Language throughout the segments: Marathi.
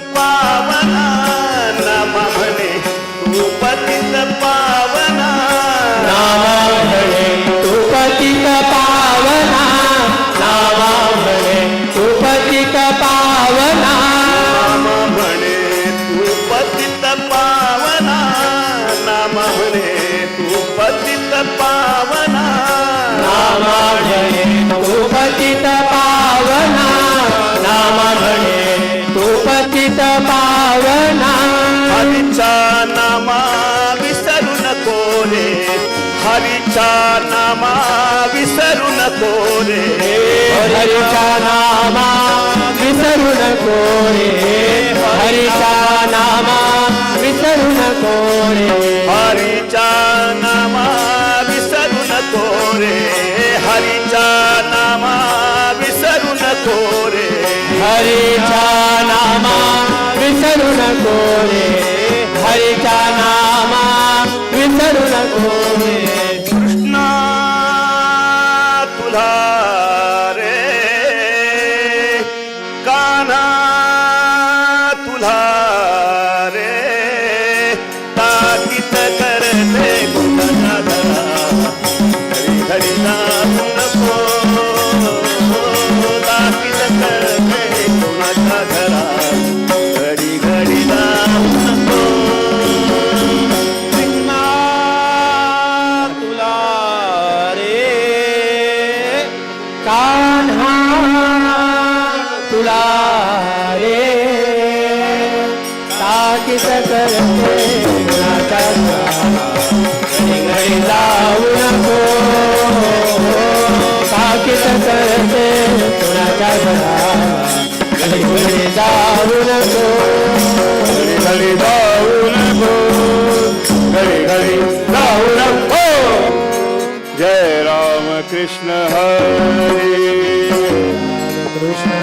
the హరిచానామా విసరున కోరే హరిచానామా విసరున కోరే హరిచానామా విసరున కోరే హరిచానామా విసరున కోరే హరిచానామా విసరున కోరే హరిచానామా విసరున కోరే హరిచానామా విసరున కోరే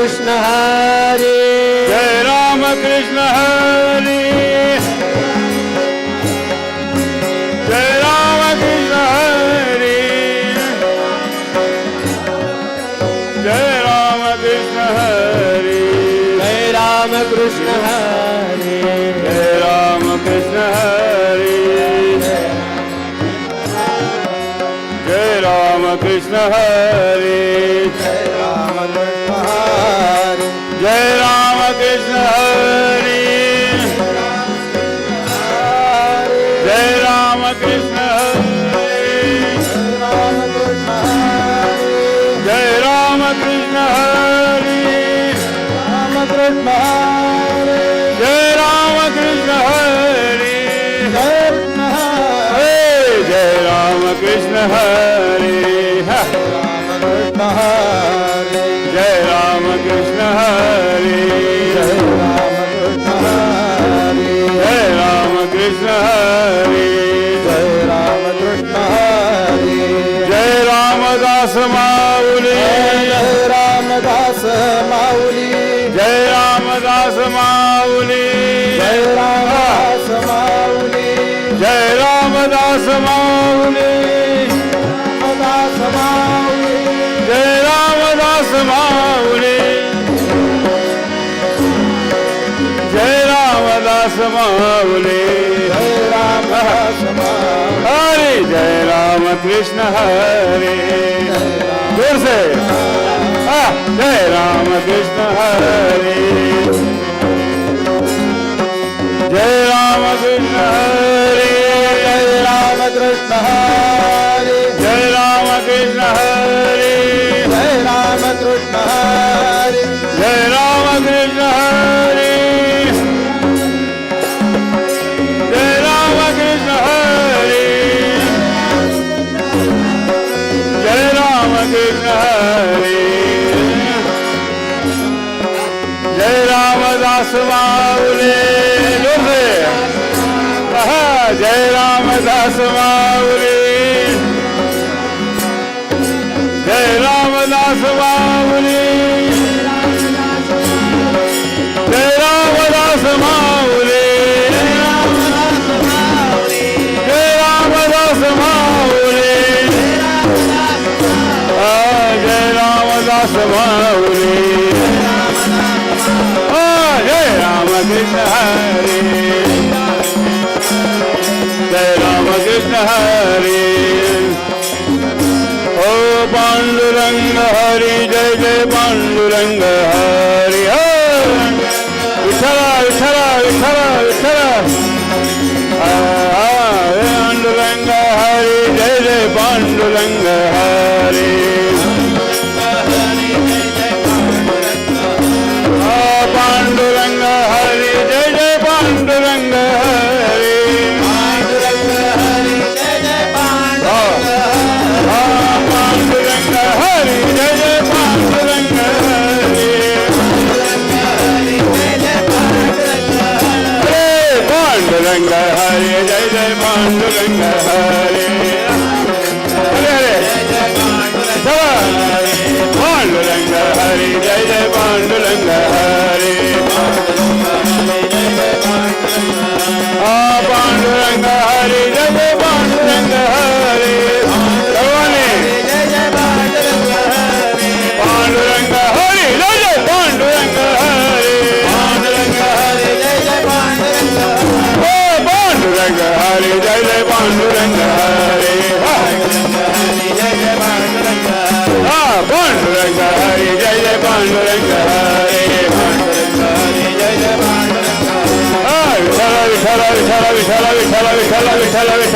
كريشنا هاري جاي راما كريشنا هاري جاي راما كريشنا हर कृष्ण हरे। जोर से। जय राम कृष्ण हरे। जय राम कृष्ण हरे जय राम कृष्ण हरे। जय राम कृष्ण हरे। जय राम कृष्ण हरे। जय राम रामदास माऊली जय रामदास माऊली जय रामदास माऊली हरी। ओ पांडुरंग हरी जय जय पांडुरंग।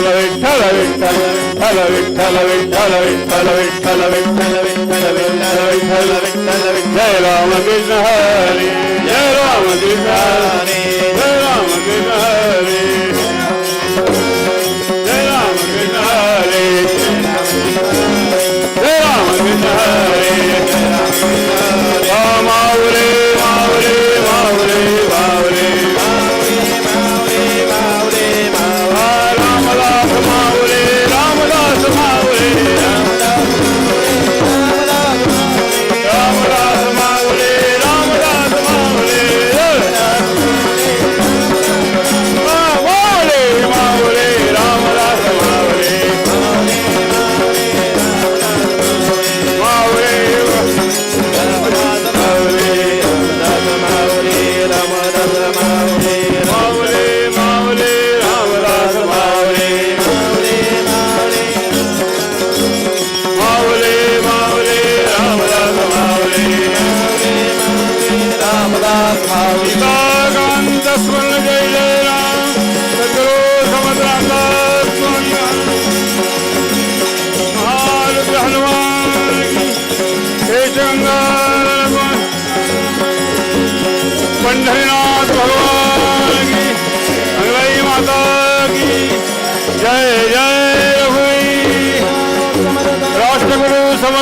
विठ्ठल विठ्ठल विठ्ठल विठ्ठल विठ्ठल विठ्ठल विठ्ठल विठ्ठल विठ्ठल विठ्ठल विठ्ठल जय रामकृष्ण हरी जय रामकृष्ण हरी जय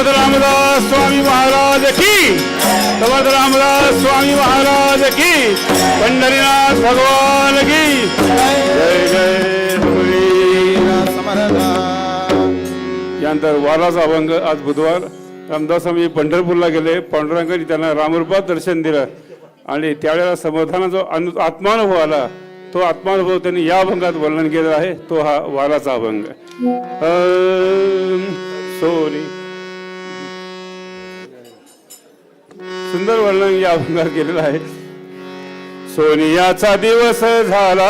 समर्थ रामदास स्वामी महाराज की समर्थ रामदास स्वामी महाराज की पंढरीनाथ भगवान की. जय जय यानंतर वाराचा अभंग आज बुधवार. रामदास स्वामी पंढरपूरला गेले. पांडुरंगाने त्यांना रामरूपात दर्शन दिलं. आणि त्यावेळेला समाधानाचा अनु आत्मानुभव आला तो आत्मानुभव त्यांनी या अभंगात वर्णन केलेला आहे. तो हा वाराचा अभंग. सोरी सुंदर वर्णन या अभंगात केलेलं आहे. सोनियाचा दिवस झाला.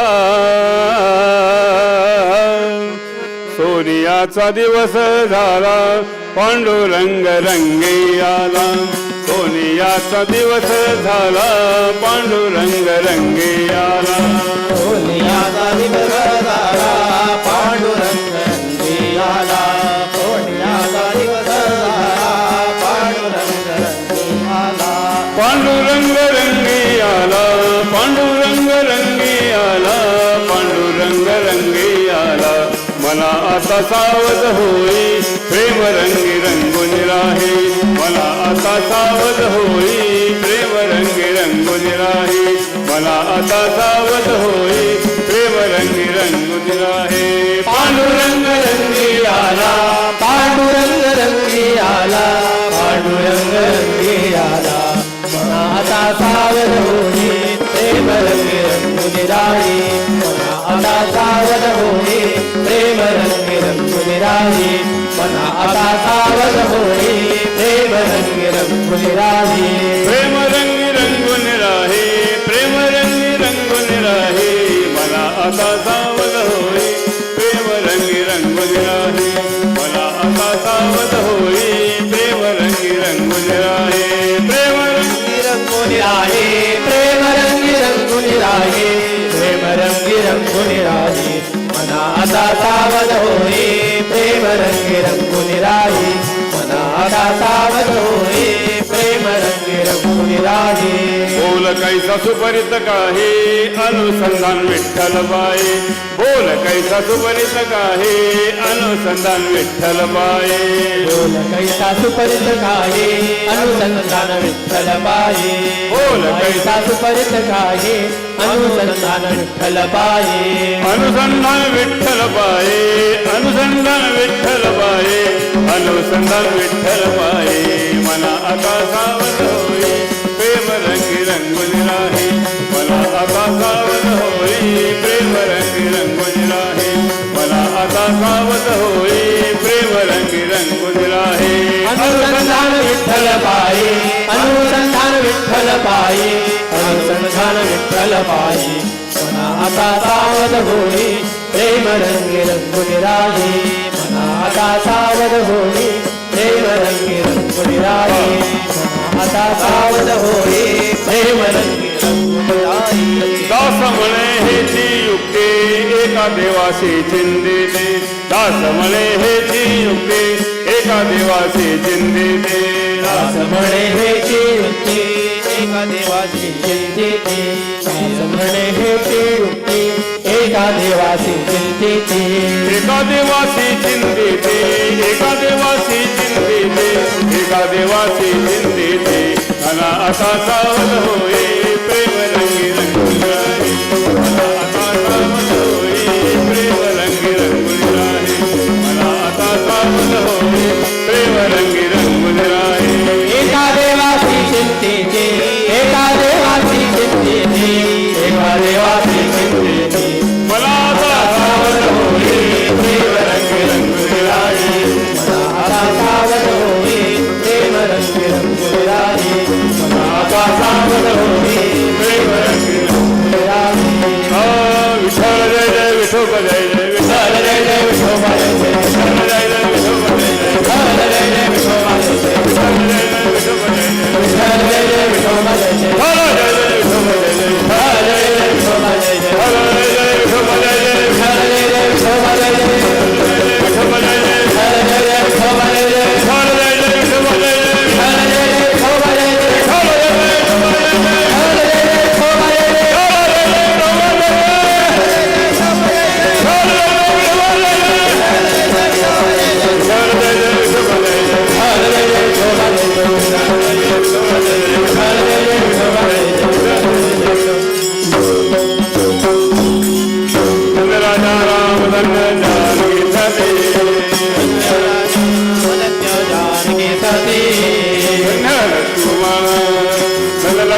सोनियाचा दिवस झाला. पांडुरंग रंगी आला सोनियाचा दिवस झाला. पांडुरंग रंगी आला आला सोनियाचा दिवस झाला. सावध होई प्रेम रंगी रंगून राही. मला आता सावध होई प्रेम रंगी रंगून राही. मला आता सावध होई प्रेम रंगी रंगून राही. पांडुरंग रंगुनी प्रेम रंगी रंगून राहे प्रेम रंगी रंगून राहे. मला आता सावध होई प्रेम रंगी रंगून राहे. मला आता सावध होई प्रेम रंगी रंगून राहे. प्रेम रंगी रंगून राहे प्रेम रंगी रंगून राहे. प्रेम रंगी रंगून राहे. मना आता सावध होई प्रेम रंगी रंगून राहे. मना आता सावध होई राही बोल कैसा सुपरित काही अनुसंधान विठ्ठल बाई. बोल कैसा सुपरित काही अनुसंधान विठ्ठल बाई. बोल कैसा सुपरित काही अनुसंधान विठ्ठल पायी बोल कैसा सुपरित काही अनुसंधान विठ्ठल पायी अनुसंधान विठ्ठल बाई अनुसंधान विठ्ठल बाई. अनुसंधान विठ्ठल बाई मला आता सावध होई. आता सावध होई प्रेम रंग रंगून राही. मला आता सावध होई प्रेम रंग रंगून राही. अनुसंधान विठ्ठल पायी अनुसंधान विठ्ठल पायी अनुसंधान विठ्ठल पायी. मना आता सावध होई प्रेम रंग रंगुनी राही. मना आता सावध होई प्रेम रंग रंगुनी राही आता सावध होई प्रेम रंग दास म्हणे हेची युक्ती एका देवाशी चिंदिते दास म्हणे हेची युक्ती एका देवाशी चिंदिते दास म्हणे हे युक्ती एका देवाची चिंतेती दास म्हणे हे युक्ती एका देवाची चिंतेती एका देवाशी चिंदिते एका देवाशी चिंदिते एका देवाशी चिंदिते मला आता सावध होई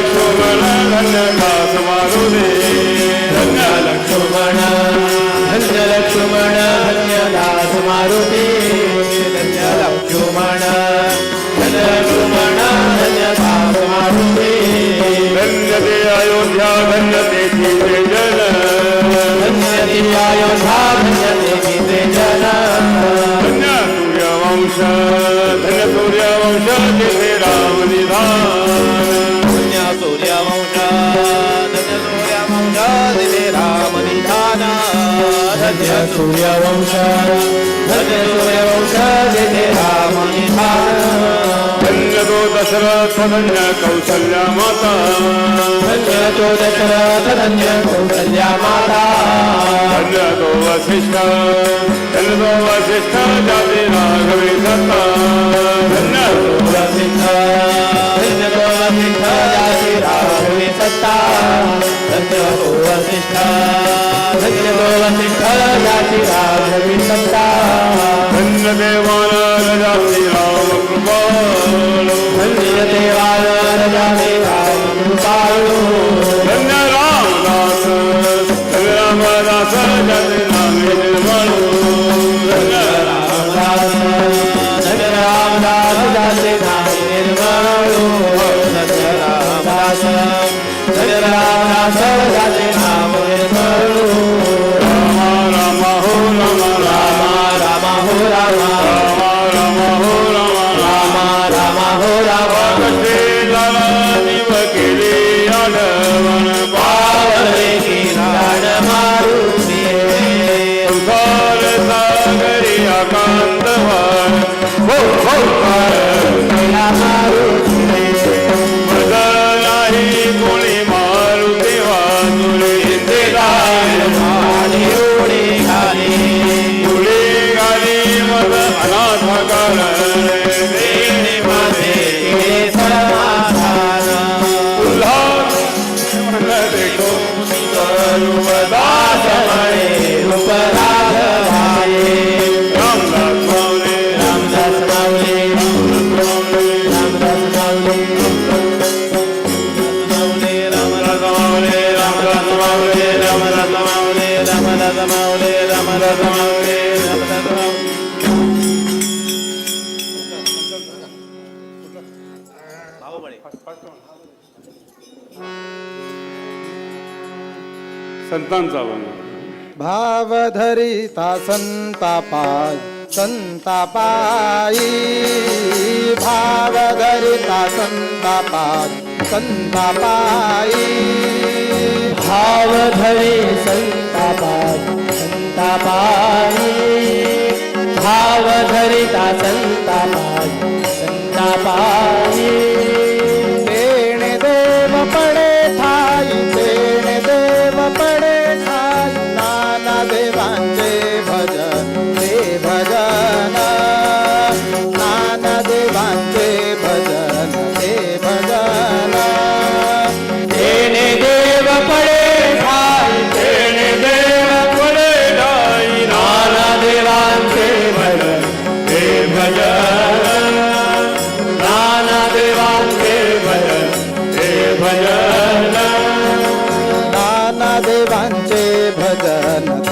लक्ष्मण धन्य धन्य लक्ष्मण धन्य लक्ष्मण धन्य दास मारुती धन्य लक्ष्मण धन्य लक्ष्मण धन्य दास धन्य ते अयोध्या धन्य ते सीते जन धन्य ते अयोध्या सूर्यवंश धन्य सूर्यवंश दिले राम दशरथ धन्य कौशल्या माता धन्य तो दशरथ कौशल्या माता धन्य तो वसिष्ठ धन्य तो वसिष्ठ जाते राघवे सत्ता धन्य तो वसिष्ठ धन्य तो वसिष्ठ जाते राघवे सत्ता धन्य वसिष्ठ धन्य वसिष्ठ जाते राघवे सत्ता धन्य देवाना I'm not sorry. धरिता संतापाय संतापायी भाव धरिता संतापाय संतापायी भाव धरे संतापाय संतापायी भाव धरिता संतापाय संतापायी भजन. नाना देवांचे भजन.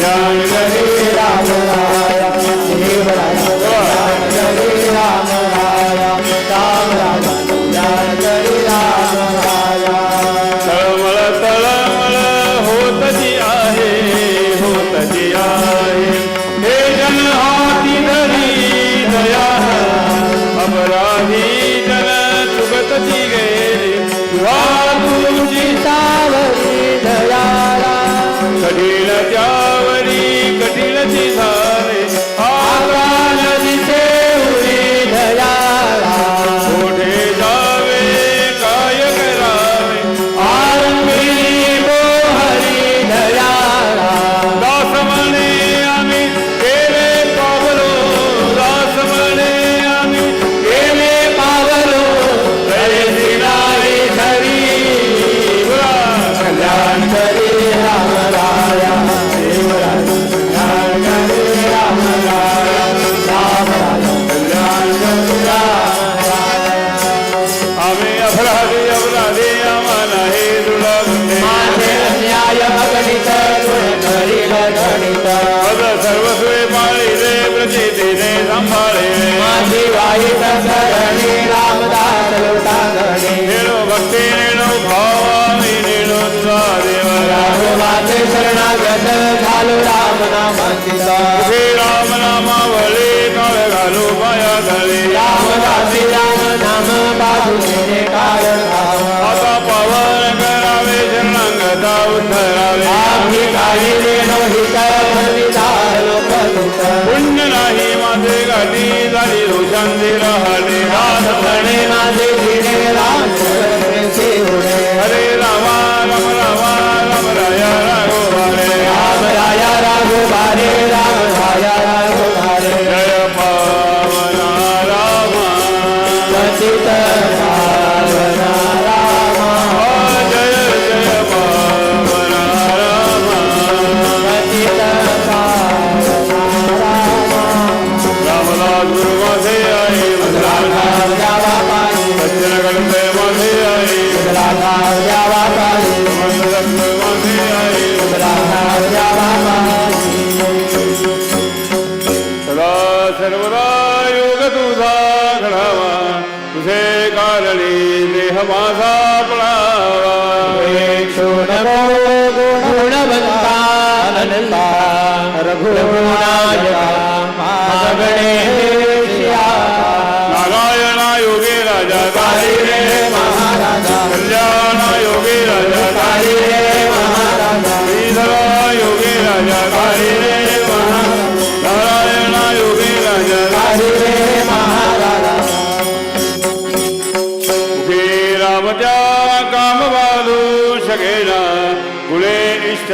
Jai Jai Ram Ram शरणागत झालो राम नामांकिता हे राम नामावळे काळ घालू पाया घाले. रामदासी राम नाम बाजूने कारण आता पावन करावे शरणांगता उद्धरावे आम्ही काही देणो हित विधान पुण्य नाही माझे गाठी झाली रोशांती राहले हात म्हणे माझे दिने राम हरे रामा राम रामा राम राया राघोबारे राम राया राघोबारे राम राया.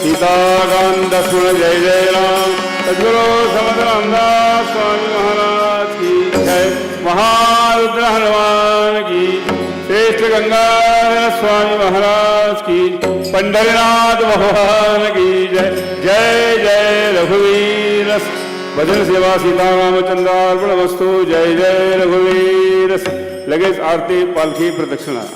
सीताकांत सुन जय जय राम सद्गुरु समर्थ रामदास स्वामी महाराज की जय। महारुद्र हनुमान की श्रेष्ठ गंगाधर स्वामी महाराज की पंढरीनाथ भगवान की जय। जय जय रघुवीर। भजन सेवा सीतारामचंद्रार्पण वस्तू जय जय रघुवीर। लगेच आरती पालखी प्रदक्षिणा।